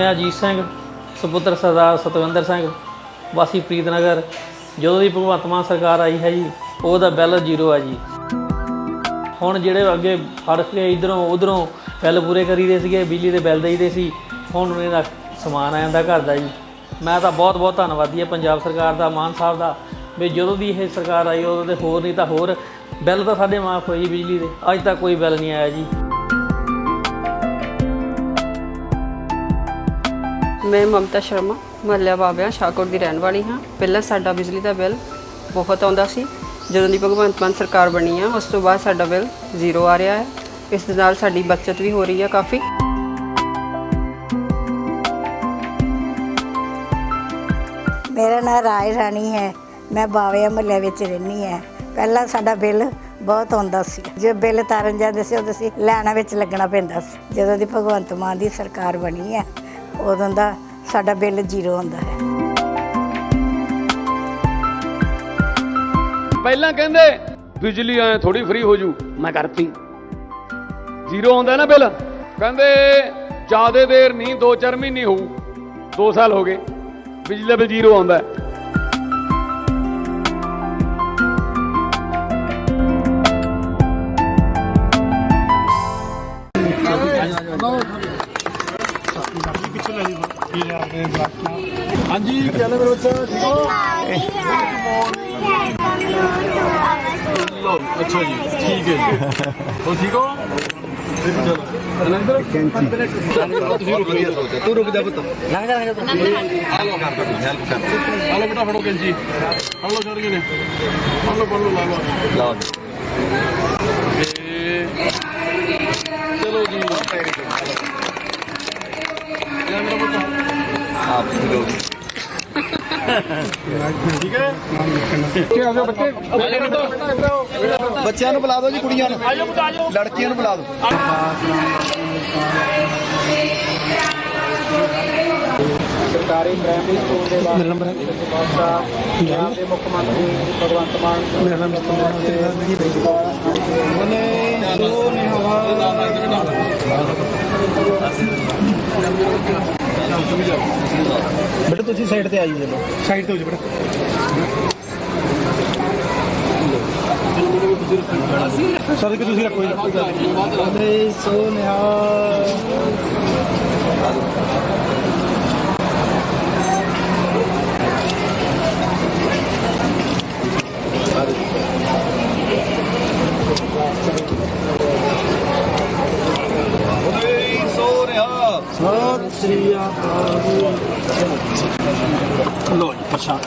ਮੈਂ ਅਜੀਤ ਸਿੰਘ, ਸੁਪੁੱਤਰ ਸਰਦਾਰ ਸਤਵਿੰਦਰ ਸਿੰਘ, ਵਾਸੀ ਪ੍ਰੀਤਨਗਰ ਜਦੋਂ ਦੀ ਭਗਵੰਤ ਮਾਨ ਸਰਕਾਰ ਆਈ ਹੈ ਜੀ, ਉਹਦਾ ਬਿੱਲ ਜ਼ੀਰੋ ਹੈ ਜੀ। ਹੁਣ ਜਿਹੜੇ ਅੱਗੇ ਫੜ ਕੇ ਇਧਰੋਂ ਉਧਰੋਂ ਬਿੱਲ ਪੂਰੇ ਕਰੀਦੇ ਸੀਗੇ, ਬਿਜਲੀ ਦੇ ਬਿੱਲ ਦੇਈਦੇ ਸੀ, ਹੁਣ ਇਹਦਾ ਸਮਾਨ ਆ ਜਾਂਦਾ ਘਰ ਦਾ ਜੀ। ਮੈਂ ਤਾਂ ਬਹੁਤ ਬਹੁਤ ਧੰਨਵਾਦੀ ਹਾਂ ਪੰਜਾਬ ਸਰਕਾਰ ਦਾ, ਮਾਨ ਸਾਹਿਬ ਦਾ, ਵੀ ਜਦੋਂ ਦੀ ਇਹ ਸਰਕਾਰ ਆਈ, ਉਦੋਂ ਤੇ ਹੋਰ ਨਹੀਂ ਤਾਂ ਹੋਰ। ਬਿੱਲ ਤਾਂ ਸਾਡੇ ਮਾਫ ਹੋਈ ਬਿਜਲੀ ਦੇ, ਅੱਜ ਤੱਕ ਕੋਈ ਬਿੱਲ ਨਹੀਂ ਆਇਆ ਜੀ। ਮੈਂ ਮਮਤਾ ਸ਼ਰਮਾ, ਮਹੱਲਾ ਬਾਬਿਆਂ, ਸ਼ਾਹਕੋਟ ਦੀ ਰਹਿਣ ਵਾਲੀ ਹਾਂ। ਪਹਿਲਾਂ ਸਾਡਾ ਬਿਜਲੀ ਦਾ ਬਿੱਲ ਬਹੁਤ ਆਉਂਦਾ ਸੀ। ਜਦੋਂ ਦੀ ਭਗਵੰਤ ਮਾਨ ਸਰਕਾਰ ਬਣੀ ਆ, ਉਸ ਤੋਂ ਬਾਅਦ ਸਾਡਾ ਬਿੱਲ ਜ਼ੀਰੋ ਆ ਰਿਹਾ ਹੈ। ਇਸ ਦੇ ਨਾਲ ਸਾਡੀ ਬਚਤ ਵੀ ਹੋ ਰਹੀ ਹੈ ਕਾਫੀ। ਮੇਰਾ ਨਾਮ ਰਾਏ ਰਾਣੀ ਹੈ। ਮੈਂ ਬਾਵੇ ਮਹੱਲੇ ਵਿੱਚ ਰਹਿੰਦੀ ਹਾਂ। ਪਹਿਲਾਂ ਸਾਡਾ ਬਿੱਲ ਬਹੁਤ ਆਉਂਦਾ ਸੀ। ਜੇ ਬਿੱਲ ਤਾਰਨ ਜਾਂਦੇ ਸੀ, ਉਦੋਂ ਅਸੀਂ ਲਾਈਨਾਂ ਵਿੱਚ ਲੱਗਣਾ ਪੈਂਦਾ ਸੀ। ਜਦੋਂ ਦੀ ਭਗਵੰਤ ਮਾਨ ਦੀ ਸਰਕਾਰ ਬਣੀ ਹੈ ਉਦੋਂ ਦਾ ਸਾਡਾ ਬਿੱਲ ਜ਼ੀਰੋ ਹੁੰਦਾ ਹੈ। ਪਹਿਲਾਂ ਕਹਿੰਦੇ ਬਿਜਲੀ ਐ ਥੋੜੀ ਫ੍ਰੀ ਹੋ ਜੂ। ਮੈਂ ਕਰਤੀ। ਜ਼ੀਰੋ ਆਉਂਦਾ ਨਾ ਬਿੱਲ। ਕਹਿੰਦੇ ਜਿਆਦੇ ਦੇਰ ਨਹੀਂ 2-4 ਮਹੀਨੇ ਹੋਊ। 2 ਸਾਲ ਹੋ ਗਏ। ਬਿਜਲੀ ਦਾ ਬਿੱਲ ਜ਼ੀਰੋ ਆਉਂਦਾ ਹਾਂਜੀ ਕੀ ਹਾਲ ਹੈ ਮੇਰੇ ਬੱਚਾ ਠੀਕ ਹੋ? ਲੋ ਅੱਛਾ ਜੀ, ਠੀਕ ਹੈ ਜੀ। ਹੋ ਠੀਕ ਹੋ? ਚਲੋ ਅਨੰਦਰ ਤੁਸੀਂ ਰੁਕ ਜਾ। ਤੂੰ ਰੁਕ ਜਾ ਪੁੱਤ ਲੰਘ ਜਾ ਲੰਘ ਜਾ ਹਲੋ ਹਲੋ ਬੇਟਾ ਫੜੋ ਕੈਂਚੀ ਹਲੋ ਚੜ ਗਏ ਨੇ ਹਲੋ ਪੜ ਲਓ ਲਾ ਲਓ ਲਾ ਚਲੋ ਜੀ ਲੈ ਮੇਰਾ ਪੁੱਤ ਠੀਕ ਹੈ ਕੀ ਆ ਬੱਚੇ ਬੱਚਿਆਂ ਨੂੰ ਬੁਲਾ ਦਿਓ ਜੀ ਕੁੜੀਆਂ ਨੂੰ। ਲੜਕੀਆਂ ਨੂੰ ਬੁਲਾ ਦਿਓ। ਸਰਕਾਰੀ ਪ੍ਰਾਇਮਰੀ ਸਕੂਲ ਦੇ ਬਾਅਦ ਨੰਬਰ ਹੈ। ਪੰਜਾਬ ਦੇ ਮੁੱਖ ਮੰਤਰੀ ਭਗਵੰਤ ਮਾਨ ਮੇਰਾ ਨਾਮ ਬੇਟਾ ਤੁਸੀਂ ਸਾਈਡ ਤੇ ਆਈ ਜੀ ਸਾਈਡ ਤੇ ਹੋ ਜਾ ਬੇਟਾ। ਸਰ ਕਿ ਤੁਸੀਂ ਰੱਖੋ ਜੀ। ਸੋਨਿਆ ਸਤਿ ਸ੍ਰੀ ਅਕਾਲ ਲੋ ਜੀ ਪ੍ਰਸ਼ਾਦ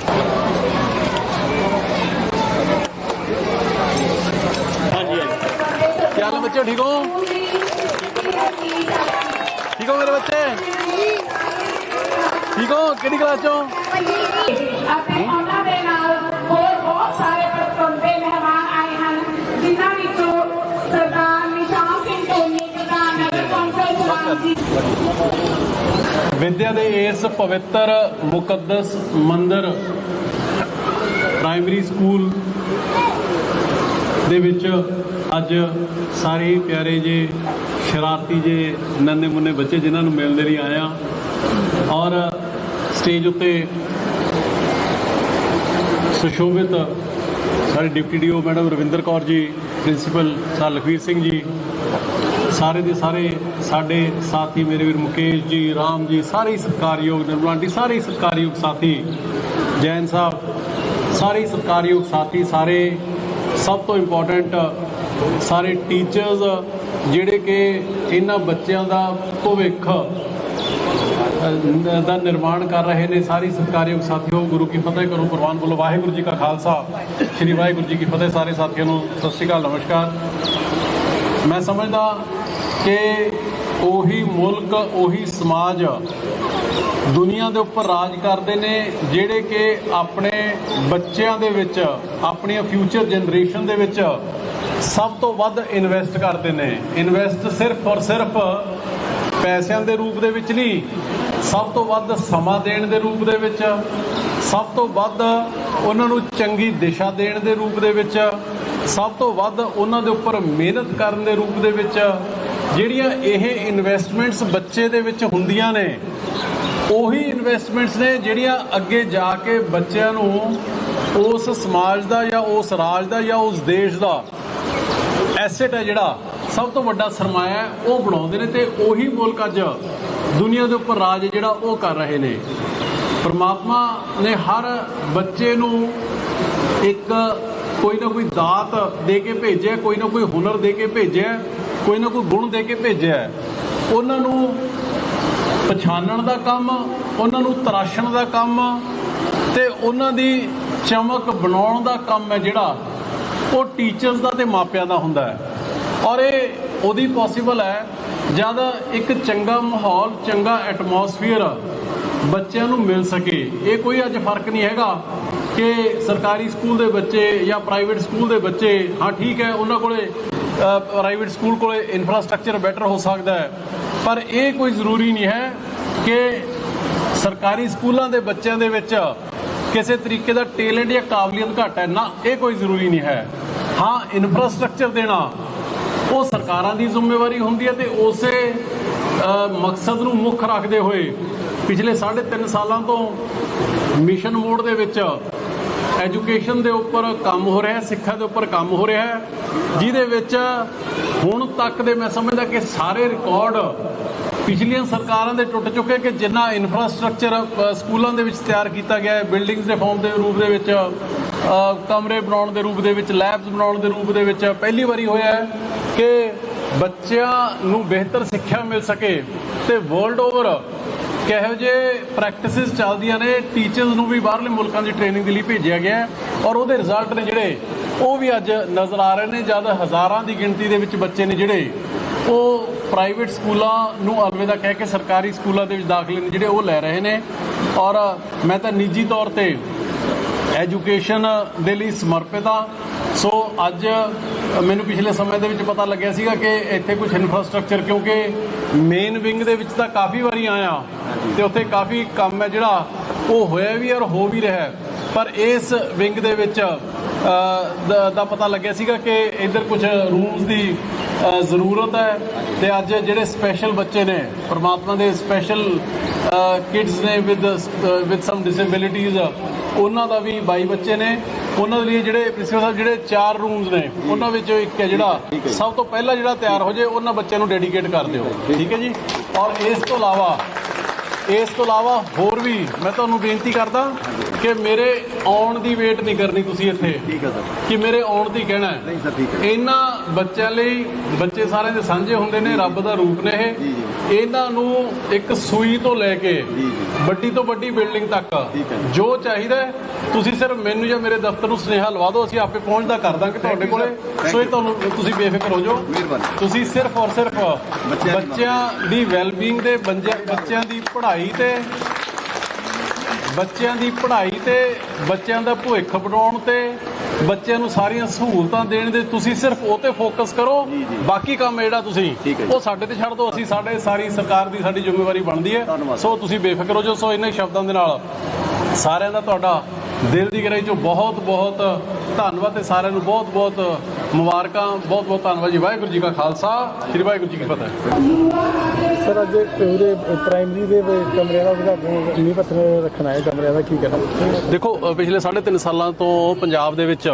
ਹਾਂਜੀ ਹਾਂਜੀ। ਕੀ ਹਾਲ ਹੈ ਬੱਚੇ, ਠੀਕ ਹੋ? ਠੀਕ ਹੋ ਮੇਰੇ ਬੱਚੇ? ਠੀਕ ਹੋ? ਕਿਹੜੀ ਕਲਾਸ ਚੋਂ? ਅਤੇ ਉਹਨਾਂ ਦੇ ਨਾਲ ਹੋਰ ਬਹੁਤ ਸਾਰੇ ਪਤਵੰਤੇ ਮਹਿਮਾਨ ਆਏ ਹਨ, ਜਿਨ੍ਹਾਂ ਵਿੱਚੋਂ ਸਰਦਾਰ ਨਿਸ਼ਾਨ ਸਿੰਘ ਧੋਨੀ, ਪ੍ਰਧਾਨ ਨਗਰ ਕੌਂਸਲ ਗੁਲਾਮ ਜੀ ਵਿਦਿਆ ਦੇ ਇਸ ਪਵਿੱਤਰ ਮੁਕੱਦਸ ਮੰਦਰ ਪ੍ਰਾਇਮਰੀ ਸਕੂਲ ਦੇ ਵਿੱਚ ਅੱਜ ਸਾਰੇ ਪਿਆਰੇ ਜੇ, ਸ਼ਰਾਰਤੀ ਜੇ ਨੰਨੇ ਮੁੰਨੇ ਬੱਚੇ ਜਿਨ੍ਹਾਂ ਨੂੰ ਮਿਲਣ ਦੇ ਲਈ ਆਇਆ। ਔਰ ਸਟੇਜ ਉੱਤੇ ਸੁਸ਼ੋਭਿਤ ਸਾਡੇ deputy DO madam Ravinder Kaur ji, principal sir Lakhvir Singh ji ਸਾਰੇ ਦੇ ਸਾਰੇ ਸਾਡੇ ਸਾਥੀ ਮੇਰੇ ਵੀਰ ਮੁਕੇਸ਼ ਜੀ, ਰਾਮ ਜੀ, ਸਾਰੇ ਹੀ ਸਤਿਕਾਰਯੋਗ ਨਿਰਮਲਾਂਟੀ ਸਾਰੇ ਹੀ ਸਤਿਕਾਰਯੋਗ ਸਾਥੀ, ਜੈਨ ਸਾਹਿਬ, ਸਾਰੇ ਹੀ ਸਤਿਕਾਰਯੋਗ ਸਾਥੀ, ਸਾਰੇ ਸਭ ਤੋਂ ਇੰਪੋਰਟੈਂਟ ਸਾਰੇ ਟੀਚਰਸ ਜਿਹੜੇ ਕਿ ਇਹਨਾਂ ਬੱਚਿਆਂ ਦਾ ਭਵਿੱਖ ਦਾ ਨਿਰਮਾਣ ਕਰ ਰਹੇ ਨੇ, ਸਾਰੇ ਸਤਿਕਾਰਯੋਗ ਸਾਥੀਓ, ਗੁਰੂ ਕੀ ਫਤਿਹ ਕਰੋ ਕੁਰਬਾਨ ਬੋਲੋ, ਵਾਹਿਗੁਰੂ ਜੀ ਕਾ ਖਾਲਸਾ, ਸ੍ਰੀ ਵਾਹਿਗੁਰੂ ਜੀ ਕੀ ਫਤਿਹ, ਸਾਰੇ ਸਾਥੀਆਂ ਨੂੰ, ਸਤਿ ਸ਼੍ਰੀ ਅਕਾਲ, ਨਮਸਕਾਰ। ਮੈਂ ਸਮਝਦਾ ਕਿ ਉਹੀ ਮੁਲਕ, ਉਹੀ ਸਮਾਜ ਦੁਨੀਆ ਦੇ ਉੱਪਰ ਰਾਜ ਕਰਦੇ ਨੇ, ਜਿਹੜੇ ਕਿ ਆਪਣੇ ਬੱਚਿਆਂ ਦੇ ਵਿੱਚ, ਆਪਣੀਆਂ ਫਿਊਚਰ ਜਨਰੇਸ਼ਨ ਦੇ ਵਿੱਚ ਸਭ ਤੋਂ ਵੱਧ ਇਨਵੈਸਟ ਕਰਦੇ ਨੇ। ਇਨਵੈਸਟ ਸਿਰਫ ਔਰ ਸਿਰਫ ਪੈਸਿਆਂ ਦੇ ਰੂਪ ਦੇ ਵਿੱਚ ਨਹੀਂ, ਸਭ ਤੋਂ ਵੱਧ ਸਮਾਂ ਦੇਣ ਦੇ ਰੂਪ ਦੇ ਵਿੱਚ, ਸਭ ਤੋਂ ਵੱਧ ਉਹਨਾਂ ਨੂੰ ਚੰਗੀ ਦਿਸ਼ਾ ਦੇਣ ਦੇ ਰੂਪ ਦੇ ਵਿੱਚ, ਸਭ ਤੋਂ ਵੱਧ ਉਹਨਾਂ ਦੇ ਉੱਪਰ ਮਿਹਨਤ ਕਰਨ ਦੇ ਰੂਪ ਦੇ ਵਿੱਚ ਜਿਹੜੀਆਂ ਇਹ ਇਨਵੈਸਟਮੈਂਟਸ ਬੱਚੇ ਦੇ ਵਿੱਚ ਹੁੰਦੀਆਂ ਨੇ, ਉਹੀ ਇਨਵੈਸਟਮੈਂਟਸ ਨੇ ਜਿਹੜੀਆਂ ਅੱਗੇ ਜਾ ਕੇ ਬੱਚਿਆਂ ਨੂੰ ਉਸ ਸਮਾਜ ਦਾ ਜਾਂ ਉਸ ਰਾਜ ਦਾ ਜਾਂ ਉਸ ਦੇਸ਼ ਦਾ ਐਸੈਟ ਹੈ ਜਿਹੜਾ, ਸਭ ਤੋਂ ਵੱਡਾ ਸਰਮਾਇਆ ਹੈ ਉਹ ਬਣਾਉਂਦੇ ਨੇ ਤੇ ਉਹੀ ਮੁਲਕ ਅੱਜ ਦੁਨੀਆ ਦੇ ਉੱਪਰ ਰਾਜ ਜਿਹੜਾ ਉਹ ਕਰ ਰਹੇ ਨੇ। ਪਰਮਾਤਮਾ ਨੇ ਹਰ ਬੱਚੇ ਨੂੰ ਇੱਕ ਕੋਈ ਨਾ ਕੋਈ ਦਾਤ ਦੇ ਕੇ ਭੇਜਿਆ, ਕੋਈ ਨਾ ਕੋਈ ਹੁਨਰ ਦੇ ਕੇ ਭੇਜਿਆ ਕੋਈ ਨਾ ਕੋਈ ਗੁਣ ਦੇ ਕੇ ਭੇਜਿਆ ਉਹਨਾਂ ਨੂੰ ਪਛਾਣਨ ਦਾ ਕੰਮ, ਉਹਨਾਂ ਨੂੰ ਤਰਾਸ਼ਣ ਦਾ ਕੰਮ ਤੇ ਉਹਨਾਂ ਦੀ ਚਮਕ ਬਣਾਉਣ ਦਾ ਕੰਮ ਹੈ ਜਿਹੜਾ ਉਹ ਟੀਚਰਸ ਦਾ ਤੇ ਮਾਪਿਆਂ ਦਾ ਹੁੰਦਾ ਹੈ। ਔਰ ਇਹ ਉਹਦੀ ਪੋਸੀਬਲ ਹੈ, ਜਦ ਇੱਕ ਚੰਗਾ ਮਾਹੌਲ, ਚੰਗਾ ਐਟਮੋਸਫੀਅਰ ਬੱਚਿਆਂ ਨੂੰ ਮਿਲ ਸਕੇ। ਇਹ ਕੋਈ ਅੱਜ ਫ਼ਰਕ ਨਹੀਂ ਹੈਗਾ ਕਿ ਸਰਕਾਰੀ ਸਕੂਲ ਦੇ ਬੱਚੇ ਜਾਂ ਪ੍ਰਾਈਵੇਟ ਸਕੂਲ ਦੇ ਬੱਚੇ, ਹਾਂ ਠੀਕ ਹੈ, ਉਹਨਾਂ ਕੋਲੇ ਪ੍ਰਾਈਵੇਟ ਸਕੂਲ ਕੋਲੇ ਇਨਫਰਾਸਟ੍ਰਕਚਰ ਬੈਟਰ ਹੋ ਸਕਦਾ ਹੈ। ਪਰ ਇਹ ਕੋਈ ਜ਼ਰੂਰੀ ਨਹੀਂ ਹੈ ਕਿ ਸਰਕਾਰੀ ਸਕੂਲਾਂ ਦੇ ਬੱਚਿਆਂ ਦੇ ਵਿੱਚ ਕਿਸੇ ਤਰੀਕੇ ਦਾ ਟੈਲੈਂਟ ਜਾਂ ਕਾਬਲੀਅਤ ਘੱਟ ਹੈ। ਨਾ, ਇਹ ਕੋਈ ਜ਼ਰੂਰੀ ਨਹੀਂ ਹੈ। ਹਾਂ ਇਨਫਰਾਸਟ੍ਰਕਚਰ ਦੇਣਾ, ਉਹ ਸਰਕਾਰਾਂ ਦੀ ਜ਼ਿੰਮੇਵਾਰੀ ਹੁੰਦੀ ਹੈ ਤੇ ਉਸੇ ਮਕਸਦ ਨੂੰ ਮੁੱਖ ਰੱਖਦੇ ਹੋਏ ਪਿਛਲੇ 3.5 ਸਾਲਾਂ ਤੋਂ ਮਿਸ਼ਨ ਮੋਡ ਦੇ ਵਿੱਚ ਐਜੂਕੇਸ਼ਨ ਦੇ ਉੱਪਰ ਕੰਮ ਹੋ ਰਿਹਾ ਹੈ ਸਿੱਖਿਆ ਦੇ ਉੱਪਰ ਕੰਮ ਹੋ ਰਿਹਾ ਹੈ, ਜਿਹਦੇ ਵਿੱਚ ਹੁਣ ਤੱਕ ਦੇ ਮੈਂ ਸਮਝਦਾ ਕਿ ਸਾਰੇ ਰਿਕਾਰਡ ਪਿਛਲੀਆਂ ਸਰਕਾਰਾਂ ਦੇ ਟੁੱਟ ਚੁੱਕੇ ਕਿ ਜਿੰਨਾ ਇਨਫਰਾਸਟ੍ਰਕਚਰ ਸਕੂਲਾਂ ਦੇ ਵਿੱਚ ਤਿਆਰ ਕੀਤਾ ਗਿਆ ਹੈ ਬਿਲਡਿੰਗਸ ਦੇ ਫਾਰਮ ਦੇ ਰੂਪ ਦੇ ਵਿੱਚ ਕਮਰੇ ਬਣਾਉਣ ਦੇ ਰੂਪ ਦੇ ਵਿੱਚ ਲੈਬਸ ਬਣਾਉਣ ਦੇ ਰੂਪ ਦੇ ਵਿੱਚ ਪਹਿਲੀ ਵਾਰੀ ਹੋਇਆ ਹੈ ਕਿ ਬੱਚਿਆਂ ਨੂੰ ਬਿਹਤਰ ਸਿੱਖਿਆ ਮਿਲ ਸਕੇ ਤੇ ਵਰਲਡ ਓਵਰ ਕਿਹੋ ਜਿਹੇ ਪ੍ਰੈਕਟਿਸਿਸ ਚੱਲਦੀਆਂ ਨੇ? ਟੀਚਰਸ ਨੂੰ ਵੀ ਬਾਹਰਲੇ ਮੁਲਕਾਂ ਦੀ ਟ੍ਰੇਨਿੰਗ ਦੇ ਲਈ ਭੇਜਿਆ ਗਿਆ ਹੈ ਔਰ ਉਹਦੇ ਰਿਜ਼ਲਟ ਨੇ ਜਿਹੜੇ ਉਹ ਵੀ ਅੱਜ ਨਜ਼ਰ ਆ ਰਹੇ ਨੇ। ਜਦ ਹਜ਼ਾਰਾਂ ਦੀ ਗਿਣਤੀ ਦੇ ਵਿੱਚ ਬੱਚੇ ਨੇ ਜਿਹੜੇ ਉਹ ਪ੍ਰਾਈਵੇਟ ਸਕੂਲਾਂ ਨੂੰ ਅਲਵਿਦਾ ਕਹਿ ਕੇ ਸਰਕਾਰੀ ਸਕੂਲਾਂ ਦੇ ਵਿੱਚ ਦਾਖਲੇ ਨੇ ਜਿਹੜੇ ਉਹ ਲੈ ਰਹੇ ਨੇ। ਔਰ ਮੈਂ ਤਾਂ ਨਿੱਜੀ ਤੌਰ ਤੇ ਐਜੂਕੇਸ਼ਨ ਦੇ ਲਈ ਸਮਰਪਿਤ ਹਾਂ। ਸੋ ਅੱਜ ਮੈਨੂੰ ਪਿਛਲੇ ਸਮੇਂ ਦੇ ਵਿੱਚ ਪਤਾ ਲੱਗਿਆ ਸੀਗਾ ਕਿ ਇੱਥੇ ਕੁਝ ਇਨਫਰਾਸਟ੍ਰਕਚਰ ਕਿਉਂਕਿ ਮੇਨ ਵਿੰਗ ਦੇ ਵਿੱਚ ਤਾਂ ਕਾਫੀ ਵਾਰੀ ਆਇਆ। ਤੇ ਉੱਥੇ ਕਾਫੀ ਕੰਮ ਹੈ ਜਿਹੜਾ ਉਹ ਹੋਇਆ ਵੀ ਔਰ ਹੋ ਵੀ ਰਿਹਾ ਪਰ ਇਸ ਵਿੰਗ ਦੇ ਵਿੱਚ ਦਾ- ਪਤਾ ਲੱਗਿਆ ਸੀਗਾ ਕਿ ਇੱਧਰ ਕੁਝ ਰੂਮਸ ਦੀ ਜ਼ਰੂਰਤ ਹੈ ਤੇ ਅੱਜ ਜਿਹੜੇ ਸਪੈਸ਼ਲ ਬੱਚੇ ਨੇ, ਪਰਮਾਤਮਾ ਦੇ ਸਪੈਸ਼ਲ ਕਿਡਸ ਨੇ ਵਿਦ ਵਿਦ ਸਮ ਡਿਸੇਬਿਲਿਟੀਜ਼ ਉਹਨਾਂ ਦਾ ਵੀ 22 ਬੱਚੇ ਨੇ। ਉਹਨਾਂ ਦੇ ਲਈ ਜਿਹੜੇ ਪ੍ਰਿੰਸੀਪਲ ਸਾਹਿਬ, ਜਿਹੜੇ ਚਾਰ ਰੂਮਸ ਨੇ, ਉਹਨਾਂ ਵਿੱਚੋਂ ਇੱਕ ਹੈ ਜਿਹੜਾ ਸਭ ਤੋਂ ਪਹਿਲਾਂ ਜਿਹੜਾ ਤਿਆਰ ਹੋ ਜੇ ਉਹਨਾਂ ਬੱਚਿਆਂ ਨੂੰ ਡੈਡੀਕੇਟ ਕਰ ਦਿਓ। ਠੀਕ ਹੈ ਜੀ? ਔਰ ਇਸ ਤੋਂ ਇਲਾਵਾ ਇਸ ਤੋਂ ਇਲਾਵਾ ਹੋਰ ਵੀ ਮੈਂ ਤੁਹਾਨੂੰ ਬੇਨਤੀ ਕਰਦਾ ਕਿ ਮੇਰੇ ਆਉਣ ਦੀ ਵੇਟ ਨਹੀਂ ਕਰਨੀ ਤੁਸੀਂ ਇੱਥੇ। ਠੀਕ ਹੈ ਸਰ। ਕਿ ਮੇਰੇ ਆਉਣ ਦੀ ਕਹਿਣਾ ਨਹੀਂ ਸਰ ਠੀਕ ਹੈ। ਇਹਨਾਂ ਬੱਚਿਆਂ ਲਈ ਬੱਚੇ ਸਾਰਿਆਂ ਦੇ ਸਾਂਝੇ ਹੁੰਦੇ ਨੇ ਰੱਬ ਦਾ ਰੂਪ ਨੇ ਇਹ। ਜੀ, ਇਹਨਾਂ ਨੂੰ ਇੱਕ ਸੂਈ ਤੋਂ ਲੈ ਕੇ। ਵੱਡੀ ਤੋਂ ਵੱਡੀ ਬਿਲਡਿੰਗ ਤੱਕ। ਜੋ ਚਾਹੀਦਾ ਤੁਸੀਂ ਸਿਰਫ ਮੈਨੂੰ ਜਾਂ ਮੇਰੇ ਦਫ਼ਤਰ ਨੂੰ ਸੁਨੇਹਾ ਲਵਾ ਦਿਓ ਅਸੀਂ ਆਪੇ ਪਹੁੰਚਦਾ ਕਰ ਦਾਂਗੇ ਤੁਹਾਡੇ ਕੋਲੇ ਸੋ ਇਹ. ਤੁਹਾਨੂੰ ਤੁਸੀਂ ਬੇਫਿਕਰ ਹੋ ਜਾਓ ਮਿਹਰਬਾਨੀ। ਤੁਸੀਂ ਸਿਰਫ ਔਰ ਸਿਰਫ ਬੱਚਿਆਂ ਦੀ ਵੈਲਬੀਇੰਗ ਦੇ ਬੱਚਿਆਂ ਦੀ ਪੜ੍ਹਾਈ ਤੇ ਬੱਚਿਆਂ ਦੀ ਪੜ੍ਹਾਈ ਤੇ ਬੱਚਿਆਂ ਦਾ ਭਵਿੱਖ ਬਣਾਉਣ ਤੇ ਬੱਚਿਆਂ ਨੂੰ ਸਾਰੀਆਂ ਸਹੂਲਤਾਂ ਦੇਣ ਦੇ ਤੁਸੀਂ ਸਿਰਫ ਉਹ ਤੇ ਫੋਕਸ ਕਰੋ ਬਾਕੀ ਕੰਮ ਜਿਹੜਾ ਤੁਸੀਂ। ਉਹ ਸਾਡੇ ਤੇ ਛੱਡ ਦਿਓ ਅਸੀਂ ਸਾਡੇ ਸਾਰੀ ਸਰਕਾਰ ਦੀ ਸਾਡੀ ਜ਼ਿੰਮੇਵਾਰੀ ਬਣਦੀ ਹੈ। ਸੋ ਤੁਸੀਂ ਬੇਫਿਕਰ ਹੋ ਜਾਓ ਸੋ ਇਹਨਾਂ ਸ਼ਬਦਾਂ ਦੇ ਨਾਲ ਸਾਰਿਆਂ ਦਾ ਤੁਹਾਡਾ ਦਿਲ ਦੀ ਗਹਿਰਾਈ ਚੋਂ ਬਹੁਤ ਬਹੁਤ ਧੰਨਵਾਦ ਤੇ ਸਾਰਿਆਂ ਨੂੰ ਬਹੁਤ ਬਹੁਤ ਮੁਬਾਰਕਾਂ ਬਹੁਤ ਬਹੁਤ ਧੰਨਵਾਦ ਜੀ। ਵਾਹਿਗੁਰੂ ਜੀ ਕਾ ਖਾਲਸਾ ਸ੍ਰੀ ਵਾਹਿਗੁਰੂ ਜੀ ਕੀ ਫਤਿਹ। ਸਰ ਅੱਜ ਉਹਦੇ ਪ੍ਰਾਇਮਰੀ ਦੇ ਕਮਰਿਆਂ ਦਾ ਉਦਘਾਟਨ ਨੀਂਹ ਪੱਥਰ ਰੱਖਣਾ ਹੈ ਕਮਰਿਆਂ ਦਾ ਕੀ ਕਹਿਣਾ? ਦੇਖੋ ਪਿਛਲੇ 3.5 ਸਾਲਾਂ ਤੋਂ ਪੰਜਾਬ ਦੇ ਵਿੱਚ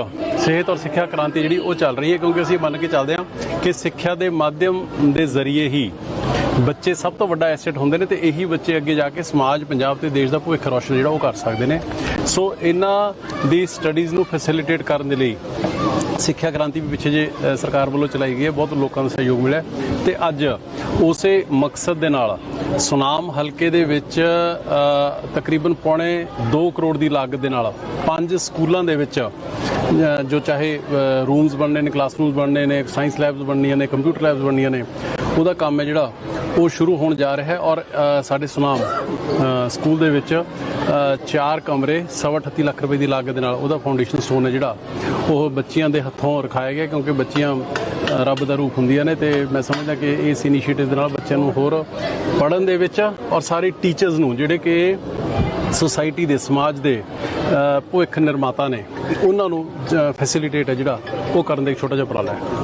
ਸਿਹਤ ਔਰ ਸਿੱਖਿਆ ਕ੍ਰਾਂਤੀ ਜਿਹੜੀ ਉਹ ਚੱਲ ਰਹੀ ਹੈ ਕਿਉਂਕਿ ਅਸੀਂ ਮੰਨ ਕੇ ਚੱਲਦੇ ਹਾਂ ਕਿ ਸਿੱਖਿਆ ਦੇ ਮਾਧਿਅਮ ਦੇ ਜ਼ਰੀਏ ਹੀ ਬੱਚੇ ਸਭ ਤੋਂ ਵੱਡਾ ਐਸੈਟ ਹੁੰਦੇ ਨੇ ਤੇ ਇਹੀ ਬੱਚੇ ਅੱਗੇ ਜਾ ਕੇ ਸਮਾਜ ਪੰਜਾਬ ਤੇ ਦੇਸ਼ ਦਾ ਭਵਿੱਖ ਰੋਸ਼ਨ ਜਿਹੜਾ ਉਹ ਕਰ ਸਕਦੇ ਨੇ। ਸੋ ਇਹਨਾਂ ਦੀ ਸਟੱਡੀਜ਼ ਨੂੰ ਫੈਸਿਲਿਟੇਟ ਕਰਨ ਦੇ ਲਈ ਸਿੱਖਿਆ ਕ੍ਰਾਂਤੀ ਵੀ ਪਿੱਛੇ ਜੇ ਸਰਕਾਰ ਵੱਲੋਂ ਚਲਾਈ ਗਈ ਹੈ, ਬਹੁਤ ਲੋਕਾਂ ਦਾ ਸਹਿਯੋਗ ਮਿਲਿਆ ਤੇ ਅੱਜ ਉਸੇ ਮਕਸਦ ਦੇ ਨਾਲ ਸੁਨਾਮ ਹਲਕੇ ਦੇ ਵਿੱਚ ਤਕਰੀਬਨ ਪੌਣੇ 2 ਕਰੋੜ ਦੀ ਲਾਗਤ ਦੇ ਨਾਲ ਪੰਜ ਸਕੂਲਾਂ ਦੇ ਵਿੱਚ ਜੋ ਚਾਹੇ ਰੂਮਸ ਬਣਨੇ ਨੇ ਕਲਾਸਰੂਮਸ ਬਣਨੇ ਨੇ ਸਾਇੰਸ ਲੈਬਸ ਬਣਨੀਆਂ ਨੇ ਕੰਪਿਊਟਰ ਲੈਬਸ ਬਣਨੀਆਂ ਨੇ, ਉਹਦਾ ਕੰਮ ਹੈ ਜਿਹੜਾ ਉਹ ਸ਼ੁਰੂ ਹੋਣ ਜਾ ਰਿਹਾ ਹੈ ਔਰ ਸਾਡੇ ਸੁਨਾਮ ਸਕੂਲ ਦੇ ਵਿੱਚ ਚਾਰ ਕਮਰੇ, ਸਵਾ 38 ਲੱਖ ਰੁਪਏ ਦੀ ਲਾਗਤ ਦੇ ਨਾਲ ਉਹਦਾ ਫਾਊਂਡੇਸ਼ਨ ਸਟੋਨ ਹੈ ਜਿਹੜਾ ਉਹ ਬੱਚਿਆਂ ਦੇ ਹੱਥੋਂ ਰਖਾਇਆ ਗਿਆ ਕਿਉਂਕਿ ਬੱਚੀਆਂ ਰੱਬ ਦਾ ਰੂਪ ਹੁੰਦੀਆਂ ਨੇ ਤੇ ਮੈਂ ਸਮਝਦਾ ਕਿ ਇਸ ਇਨੀਸ਼ੀਏਟਿਵ ਦੇ ਨਾਲ ਬੱਚਿਆਂ ਨੂੰ ਹੋਰ ਪੜ੍ਹਨ ਦੇ ਵਿੱਚ ਔਰ ਸਾਰੇ ਟੀਚਰਸ ਨੂੰ ਜਿਹੜੇ ਕਿ ਸੋਸਾਇਟੀ ਦੇ, ਸਮਾਜ ਦੇ ਭਵਿੱਖ ਨਿਰਮਾਤਾ ਨੇ, ਉਹਨਾਂ ਨੂੰ ਫੈਸਿਲਿਟੇਟ ਹੈ ਜਿਹੜਾ ਉਹ ਕਰਨ ਦਾ ਇੱਕ ਛੋਟਾ ਜਿਹਾ ਉਪਰਾਲਾ ਹੈ।